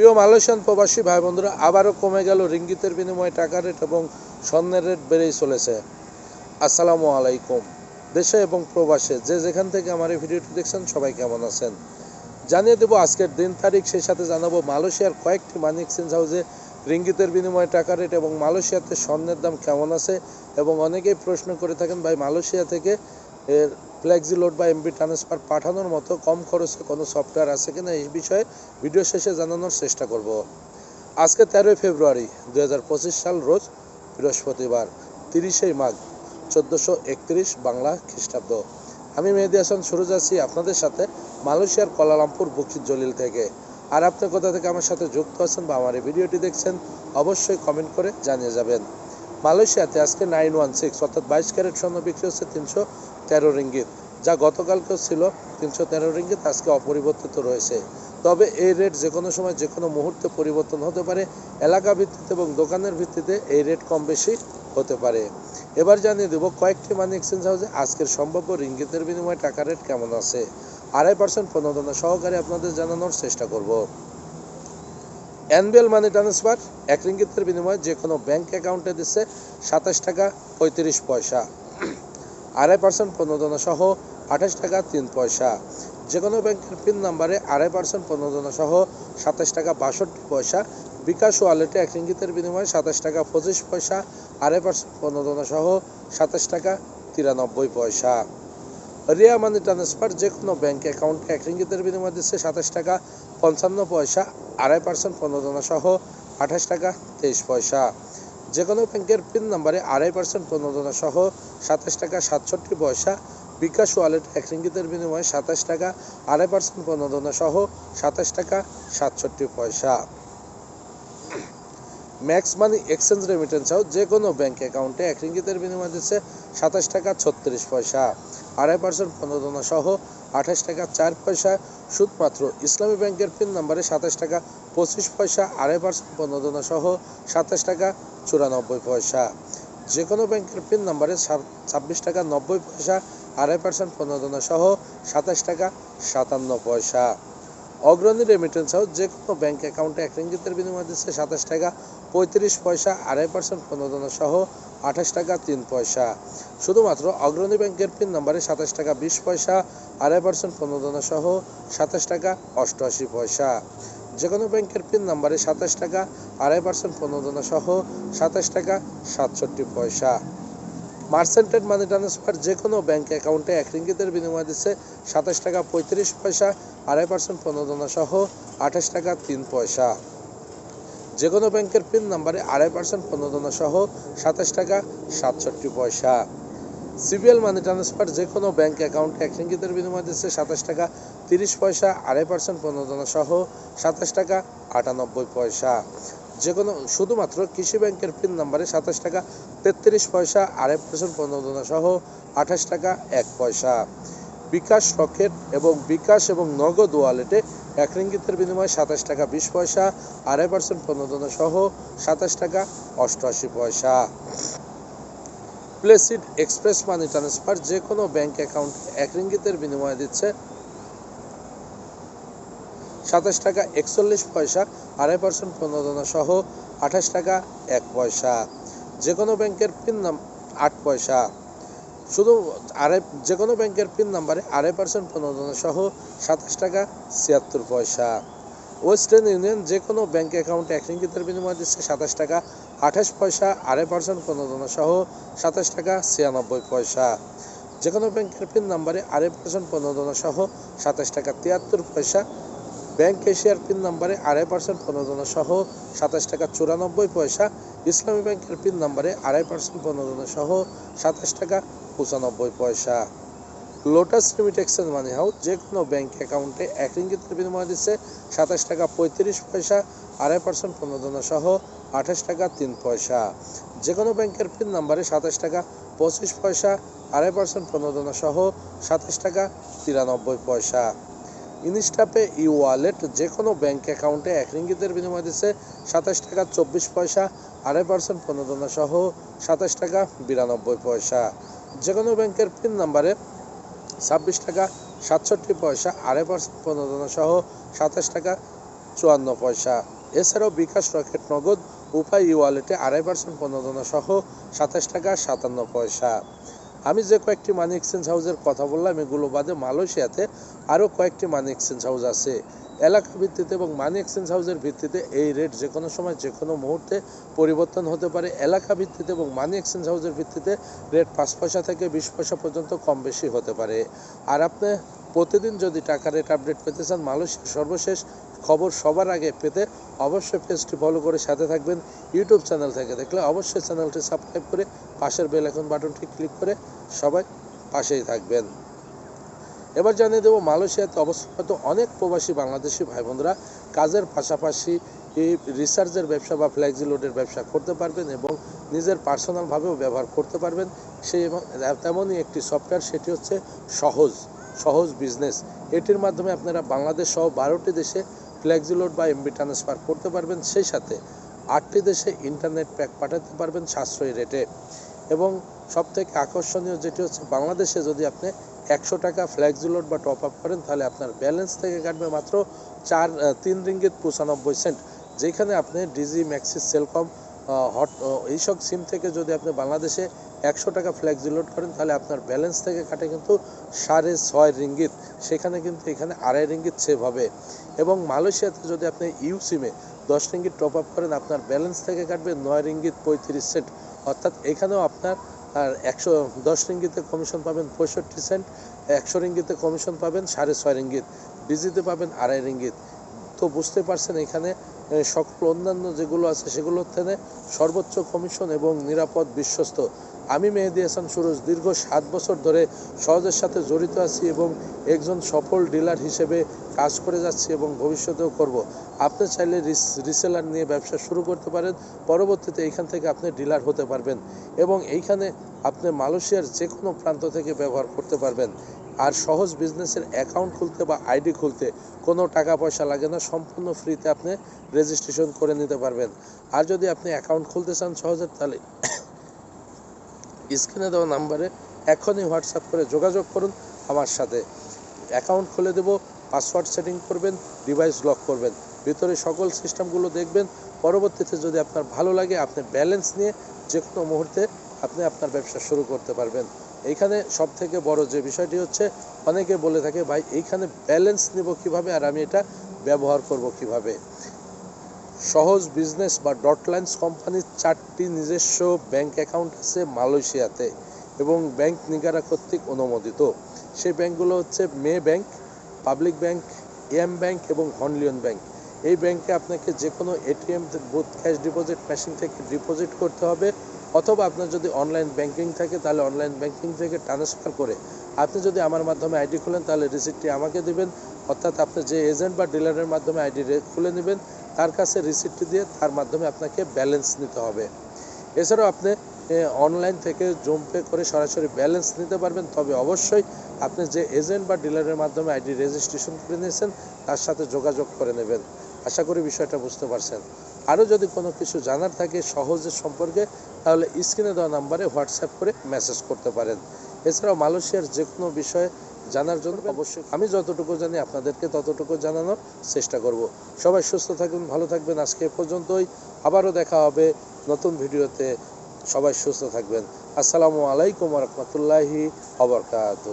প্রিয় মালয়েশিয়ান প্রবাসী ভাই বন্ধুরা, আবারও কমে গেল রিঙ্গিতের বিনিময়ে টাকা রেট এবং স্বর্ণের রেট বেড়েই চলেছে। আসসালামু আলাইকুম। দেশে এবং প্রবাসে যে যেখান থেকে আমার এই ভিডিওটি দেখছেন, সবাই কেমন আছেন? জানিয়ে দেবো আজকের দিন তারিখ, সেই সাথে জানাব মালয়েশিয়ার কয়েকটি মানি এক্সচেঞ্জ হাউসে রিঙ্গিতের বিনিময়ে টাকা রেট এবং মালয়েশিয়াতে স্বর্ণের দাম কেমন আছে এবং অনেকেই প্রশ্ন করে থাকেন, ভাই, মালয়েশিয়া থেকে এর ফ্লেক্সি লোড বা এমবি ট্রান্সফার পাঠানোর মতো কম খরচে কোনো সফটওয়্যার আছে কিনা এই বিষয়ে ভিডিও শেষে জানানোর চেষ্টা করব। আজকে তেরোই ফেব্রুয়ারি দু হাজার পঁচিশ সাল রোজ বৃহস্পতিবার, তিরিশে মাঘ, চোদ্দোশো একত্রিশ বাংলা খ্রিস্টাব্দ। আমি মেহেদি হাসান সুরজ আছি আপনাদের সাথে মালয়েশিয়ার কলালামপুর বকির জলিল থেকে। আর আপনি কোথা থেকে আমার সাথে যুক্ত আছেন বা আমার এই ভিডিওটি দেখছেন, অবশ্যই কমেন্ট করে জানিয়ে যাবেন। মালয়েশিয়াতে আজকে নাইন ওয়ান সিক্স, অর্থাৎ বাইশ ক্যারেট স্বর্ণ বিক্রি হচ্ছে তিনশো তেরো রিঙ্গিত, যা গতকালকেও ছিল তিনশো তেরো রিঙ্গিত, আজকে অপরিবর্তিত রয়েছে। তবে এই রেট যে কোনো সময় যে কোনো মুহূর্তে পরিবর্তন হতে পারে, এলাকা ভিত্তিতে এবং দোকানের ভিত্তিতে এই রেট কম বেশি হতে পারে। এবার জানিয়ে দেবো কয়েকটি মানি এক্সচেঞ্জ হাউসে আজকের সম্ভাব্য রিঙ্গিতের বিনিময়ে টাকা রেট কেমন আছে। আড়াই পার্সেন্ট প্রণোদনা সহকারে আপনাদের জানানোর চেষ্টা করব। অ্যানুয়াল মানি ট্রান্সফার এক রিঙ্গিতের বিনিময়ে যে কোনো ব্যাঙ্ক অ্যাকাউন্টে দিচ্ছে সাতাশ টাকা পঁয়ত্রিশ পয়সা। আড়াই পার্সেন্ট প্রণোদনা সহ আঠাশ টাকা তিন পয়সা। যে কোনো ব্যাংকের পিন নাম্বারে আড়াই পার্সেন্ট প্রণোদনা সহ সাতাশ টাকা বাষট্টি পয়সা। বিকাশ ওয়ালেটে এক রিঙ্গিতের বিনিময়ে সাতাশ টাকা পঁচিশ পয়সা। আড়াই পার্সেন্ট প্রণোদনা সহ সাতাশ টাকা তিরানব্বই পয়সা। রিয়া মানি ট্রান্সফার যে কোনো ব্যাঙ্ক অ্যাকাউন্টে এক রিঙ্গিতের বিনিময়ে দিচ্ছে সাতাশ টাকা পঞ্চান্ন পয়সা, আড়াই পার্সেন্ট প্রণোদনা সহ আঠাশ টাকা তেইশ পয়সা। যে কোনো ব্যাংকের পিন নাম্বারে আড়াই পার্সেন্ট প্রণোদনা সহ সাতাশ টাকা সাতষট্টি পয়সা, বিকাশ ওয়ালেট এক রিঙ্গিতের বিনিময়ে সাতাশ টাকা আড়াই পার্সেন্ট প্রণোদনা সহ সাতাশ টাকা সাতষট্টি পয়সা। Max Money Exchange remittance house যে কোনো ব্যাঙ্ক অ্যাকাউন্টে এক রিঙ্গিতের বিনিময়ে দিচ্ছে সাতাশ টাকা ছত্রিশ পয়সা। আড়াই পার্সেন্ট প্রণোদনা সহ আঠাশ টাকা চার পয়সা। শুধুমাত্র ইসলামী ব্যাংকের পিন নাম্বারে সাতাশ টাকা পঁচিশ পয়সা, আড়াই পার্সেন্ট প্রণোদনা সহ সাতাশ টাকা চুরানব্বই পয়সা। যে কোনো ব্যাংকের পিন নাম্বারে ছাব্বিশ টাকা নব্বই পয়সা, আড়াই পার্সেন্ট প্রণোদনা সহ সাতাশ টাকা সাতান্ন পয়সা। অগ্রণী রেমিটেন্স হাউস যে কোনো ব্যাংক অ্যাকাউন্টে এক রিঙ্গিতের বিনিময় দিচ্ছে সাতাশ টাকা পঁয়ত্রিশ পয়সা আড়াই পার্সেন্ট প্রণোদনা সহ আঠাশ টাকা তিন পয়সা। শুধুমাত্র অগ্রণী ব্যাংকের পিন নাম্বারে সাতাশ টাকা বিশ পয়সা, আড়াই পার্সেন্ট প্রণোদনা সহ সাতাশ টাকা অষ্টআশি পয়সা। যে কোনো ব্যাংকের পিন নাম্বারে সাতাশ টাকা, আড়াই পার্সেন্ট প্রণোদনা সহ সাতাশ টাকা সাতষট্টি পয়সা। মার্সেন্টেড মানি ট্রান্সফার যে কোনো ব্যাংক অ্যাকাউন্টে এক রিঙ্গিতের বিনিময় দিচ্ছে সাতাশ টাকা পঁয়ত্রিশ পয়সা, আড়াই পার্সেন্ট প্রণোদনা সহ আঠাশ টাকা তিন পয়সা। যে কোনো ব্যাংকের পিন নাম্বারে আড়াই পার্সেন্ট প্রণোদনা সহ সাতাশ টাকা সাতষট্টি পয়সা। সিবিএল মানি ট্রান্সফার যে কোনো ব্যাংক অ্যাকাউন্টে এক রিঙ্গিতের বিনিময় দিচ্ছে সাতাশ টাকা তিরিশ পয়সা, আড়াই পার্সেন্ট প্রণোদনা সহ সাতাশ টাকা আটানব্বই পয়সা। যে কোনো শুধুমাত্র কৃষি ব্যাংকের পিন নাম্বারে সাতাশ টাকা তেত্রিশ পয়সা, আড়াই পার্সেন্ট প্রণোদনা সহ আঠাশ টাকা এক পয়সা। বিকাশ রকেট এবং বিকাশ এবং নগদ ওয়ালেটে এক রিঙ্গিতের বিনিময়ে সাতাশ টাকা বিশ পয়সা আড়াই পার্সেন্ট প্রণোদনা সহ সাতাশ টাকা অষ্টআশি পয়সা। প্লেসিড এক্সপ্রেস মানি ট্রান্সফার যে কোনো ব্যাংক অ্যাকাউন্ট এক রিঙ্গিতের বিনিময়ে দিচ্ছে সাতাশ টাকা একচল্লিশ পয়সা আড়াই পার্সেন্ট প্রণোদনা সহ আঠাশ টাকা এক পয়সা। যে কোনো ব্যাংকের পিন নাম আট পয়সা। শুধু আড়াই যে কোনো ব্যাংকের পিন নাম্বারে আড়াই পার্সেন্ট প্রণোদনা সহ সাতাশ টাকা ছিয়াত্তর পয়সা। ওয়েস্টার্ন ইউনিয়ন যে কোনো ব্যাংক অ্যাকাউন্টে এক রিঙ্গিতের বিনিময়ে দিচ্ছে সাতাশ টাকা আঠাশ পয়সা, আড়াই পার্সেন্ট প্রণোদনা সহ সাতাশ টাকা ছিয়ানব্বই পয়সা। যে কোনো ব্যাংকের পিন নাম্বারে আড়াই পার্সেন্ট প্রণোদনা সহ সাতাশ টাকা তিয়াত্তর পয়সা। ব্যাংক এশিয়ার পিন নাম্বারে আড়াই পার্সেন্ট প্রণোদনা সহ সাতাশ টাকা চুরানব্বই পয়সা। ইসলামী ব্যাংকের পিন নাম্বারে আড়াই পার্সেন্ট প্রণোদনা সহ সাতাশ টাকা পঁচানব্বই পয়সা। লোটাস এক্সচেঞ্জ মানি হাউস যে কোনো ব্যাঙ্ক অ্যাকাউন্টে এক রিঙ্গিতের বিনিময় দিচ্ছে সাতাশ টাকা পঁয়ত্রিশ পয়সা, আড়াই পার্সেন্ট প্রণোদনা সহ আঠাশ টাকা তিন পয়সা। যে কোনো ব্যাংকের পিন নাম্বারে সাতাশ টাকা পঁচিশ পয়সা, আড়াই পার্সেন্ট প্রণোদনা সহ সাতাশ টাকা তিরানব্বই পয়সা। ইনস্টাপে ই ওয়ালেট যে কোনো ব্যাঙ্ক অ্যাকাউন্টে এক রিঙ্গিতের বিনিময় দিচ্ছে সাতাশ টাকা চব্বিশ পয়সা, আড়াই পার্সেন্ট প্রণোদনা সহ সাতাশ টাকা বিরানব্বই পয়সা। যে কোনো ব্যাংকের পিন নাম্বারে ছাব্বিশ টাকা, সাতষট্টি পয়সা, আড়াই পার্সেন্ট প্রণোদনা সহ সাতাশ টাকা, চুয়ান্ন পয়সা। এছাড়াও বিকাশ রকেট নগদ, উপায় ই ওয়ালেটে আড়াই পার্সেন্ট প্রণোদনা সহ সাতাশ টাকা, সাতান্ন পয়সা। আমি যে কয়েকটি মানি এক্সচেঞ্জ হাউসের কথা বললাম, এগুলো বাদে মালয়েশিয়াতে আরও কয়েকটি মানি এক্সচেঞ্জ হাউস আছে। এলাকা ভিত্তিতে এবং মানি এক্সচেঞ্জ হাউসের ভিত্তিতে এই রেট যে কোনো সময় যে কোনো মুহূর্তে পরিবর্তন হতে পারে। এলাকা ভিত্তিতে এবং মানি এক্সচেঞ্জ হাউসের ভিত্তিতে রেট পাঁচ পয়সা থেকে বিশ পয়সা পর্যন্ত কম বেশি হতে পারে। আর আপনি প্রতিদিন যদি টাকা রেট আপডেট পেতে চান, মালয়েশিয়ার সর্বশেষ খবর সবার আগে পেতে অবশ্যই পেজটি ফলো করে সাথে থাকবেন। ইউটিউব চ্যানেল থেকে দেখলে অবশ্যই চ্যানেলটি সাবস্ক্রাইব করে পাশের বেল আইকন বাটনটি ক্লিক করে সবাই পাশেই থাকবেন। এবার জানিয়ে দেবো মালয়েশিয়াতে অবস্থানরত অনেক প্রবাসী বাংলাদেশি ভাই বোনরা কাজের পাশাপাশি এই রিসার্চের ব্যবসা বা ফ্ল্যাক্সি লোডের ব্যবসা করতে পারবেন এবং নিজের পার্সোনালভাবেও ব্যবহার করতে পারবেন। সেই তেমনই একটি সফটওয়্যার সেটি হচ্ছে সহজ সহজ বিজনেস এটির মাধ্যমে আপনারা বাংলাদেশ সহ বারোটি দেশে ফ্ল্যাক্সি লোড বা এমবি ট্রান্সফার করতে পারবেন। সেই সাথে আটটি দেশে ইন্টারনেট প্যাক পাঠাতে পারবেন সাশ্রয়ী রেটে এবং সবথেকে আকর্ষণীয় যেটি হচ্ছে বাংলাদেশে যদি আপনি একশো টাকা ফ্ল্যাক্সি লোড বা টপ আপ করেন, তাহলে আপনার ব্যালেন্স থেকে কাটবে মাত্র চার তিন রিঙ্গিত পঁচানব্বই সেন্ট যেখানে আপনি ডিজি ম্যাক্সিস সেলকম হট এইসব সিম থেকে যদি আপনি বাংলাদেশে একশো টাকা ফ্ল্যাক্সি লোড করেন, তাহলে আপনার ব্যালেন্স থেকে কাটে কিন্তু সাড়ে ছয় রিঙ্গিত সেখানে কিন্তু এখানে আড়াই রিঙ্গিত সেভ হবে। এবং মালয়েশিয়াতে যদি আপনি ইউ সিমে দশ রিঙ্গিত টপ আপ করেন, আপনার ব্যালেন্স থেকে কাটবে নয় রিঙ্গিত পঁয়ত্রিশ সেন্ট অর্থাৎ এখানেও আপনার আর একশো দশ রিঙ্গিতে কমিশন পাবেন পঁয়ষট্টি সেন্ট একশো রিঙ্গিতে কমিশন পাবেন সাড়ে ছয় রিঙ্গিত ডিজিতে পাবেন আড়াই রিঙ্গিত। তো বুঝতে পারছেন এখানে সকল অন্যান্য যেগুলো আছে সেগুলোর থেকে সর্বোচ্চ কমিশন এবং নিরাপদ বিশ্বস্ত। আমি মেহেদি হাসান সুরজ দীর্ঘ সাত বছর ধরে সহজের সাথে জড়িত আছি এবং একজন সফল ডিলার হিসেবে কাজ করে যাচ্ছি এবং ভবিষ্যতেও করব। আপনি চাইলে রিসেলার নিয়ে ব্যবসা শুরু করতে পারেন, পরবর্তীতে এইখান থেকে আপনি ডিলার হতে পারবেন এবং এইখানে আপনি মালয়েশিয়ার যে কোনো প্রান্ত থেকে ব্যবহার করতে পারবেন। আর সহজ বিজনেসের অ্যাকাউন্ট খুলতে বা আইডি খুলতে কোনো টাকা পয়সা লাগে না, সম্পূর্ণ ফ্রিতে আপনি রেজিস্ট্রেশন করে নিতে পারবেন। আর যদি আপনি অ্যাকাউন্ট খুলতে চান সহজে, তাহলে স্ক্রিনে দেওয়া নাম্বারে এখনই হোয়াটসঅ্যাপ করে যোগাযোগ করুন আমার সাথে। অ্যাকাউন্ট খুলে দেব পাসওয়ার্ড সেটিং করবেন ডিভাইস লক করবেন। ভিতরে সকল সিস্টেমগুলো দেখবেন। পরবর্তীতে যদি আপনার ভালো লাগে, আপনি ব্যালেন্স নিয়ে যে কোনো মুহূর্তে আপনি আপনার ব্যবসা শুরু করতে পারবেন। এইখানে সব থেকে বড় যে বিষয়টি হচ্ছে, অনেকে বলে থাকে, ভাই, এইখানে ব্যালেন্স নিব কীভাবে আর আমি এটা ব্যবহার করব কীভাবে? সহজ বিজনেস বা ডটলাইন্স কোম্পানির চারটি নিজস্ব ব্যাংক অ্যাকাউন্ট আছে মালয়েশিয়াতে এবং ব্যাংক নিগারা কর্তৃক অনুমোদিত। সেই ব্যাংকগুলো হচ্ছে Maybank, Public Bank, AmBank এবং হনলিয়ন ব্যাংক। এই ব্যাংকে আপনাকে যে কোনো ATM booth cash deposit machine থেকে ডিপোজিট করতে হবে। অথবা আপনার যদি অনলাইন ব্যাংকিং থাকে, তাহলে অনলাইন ব্যাংকিং থেকে ট্রান্সফার করে আপনি যদি আমার মাধ্যমে আইডি খোলেন, তাহলে রিসিপ্টটি আমাকে দিবেন। অর্থাৎ আপনি যে এজেন্ট বা ডিলারের মাধ্যমে আইডি খুলে নেবেন, তার কাছে রিসিপ্টটি দিয়ে তার মাধ্যমে আপনাকে ব্যালেন্স নিতে হবে। এছাড়াও আপনি অনলাইন থেকে জুম পে করে সরাসরি ব্যালেন্স নিতে পারবেন। তবে অবশ্যই আপনি যে এজেন্ট বা ডিলারের মাধ্যমে আইডি রেজিস্ট্রেশন করে নিয়েছেন, তার সাথে যোগাযোগ করে নেবেন। আশা করি বিষয়টা বুঝতে পারছেন। আরও যদি কোনো কিছু জানার থাকে সহজের সম্পর্কে তাহলে স্ক্রিনে দেওয়া নাম্বারে হোয়াটসঅ্যাপ করে মেসেজ করতে পারেন। এছাড়াও মালয়েশিয়ার যে কোনো বিষয়ে জানার জন্য অবশ্যই আমি যতটুকু জানি আপনাদেরকে ততটুকু জানানোর চেষ্টা করব। সবাই সুস্থ থাকবেন ভালো থাকবেন। আজকে পর্যন্তই। আবারও দেখা হবে নতুন ভিডিওতে। সবাই সুস্থ থাকবেন। আসসালামু আলাইকুম রহমতুল্লাহি অবরকাত